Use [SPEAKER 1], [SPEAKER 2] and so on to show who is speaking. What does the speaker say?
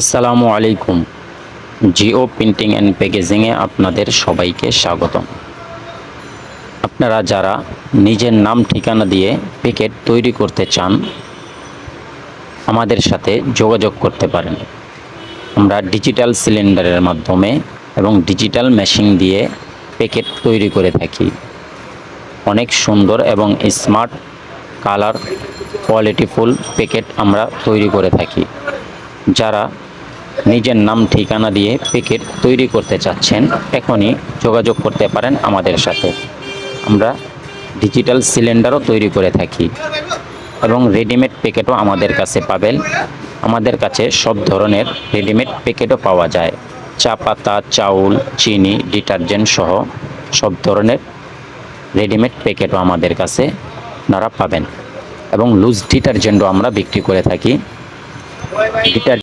[SPEAKER 1] আসসালামু আলাইকুম। Jio printing and প্যাকেজিংয়ে আপনাদের সবাইকে স্বাগতম। আপনারা যারা নিজের নাম, ঠিকানা দিয়ে প্যাকেট তৈরি করতে চান, আমাদের সাথে যোগাযোগ করতে পারেন। আমরা ডিজিটাল সিলিন্ডারের মাধ্যমে এবং ডিজিটাল মেশিন দিয়ে প্যাকেট তৈরি করে থাকি। অনেক সুন্দর এবং স্মার্ট কালার কোয়ালিটিফুল প্যাকেট আমরা তৈরি করে থাকি। যারা নিজের নাম, ঠিকানা দিয়ে প্যাকেট তৈরি করতে চাচ্ছেন, এখনই যোগাযোগ করতে পারেন আমাদের সাথে। আমরা ডিজিটাল সিলিন্ডারও তৈরি করে থাকি এবং রেডিমেড প্যাকেটও আমাদের কাছে পাবেন। আমাদের কাছে সব ধরনের রেডিমেড প্যাকেটও পাওয়া যায়। চা পাতা, চাউল, চিনি ডিটারজেন্ট সহ সব ধরনের রেডিমেড প্যাকেটও আমাদের কাছে আপনারা পাবেন। এবং লুজ ডিটারজেন্টও আমরা বিক্রি করে থাকি। ডিটার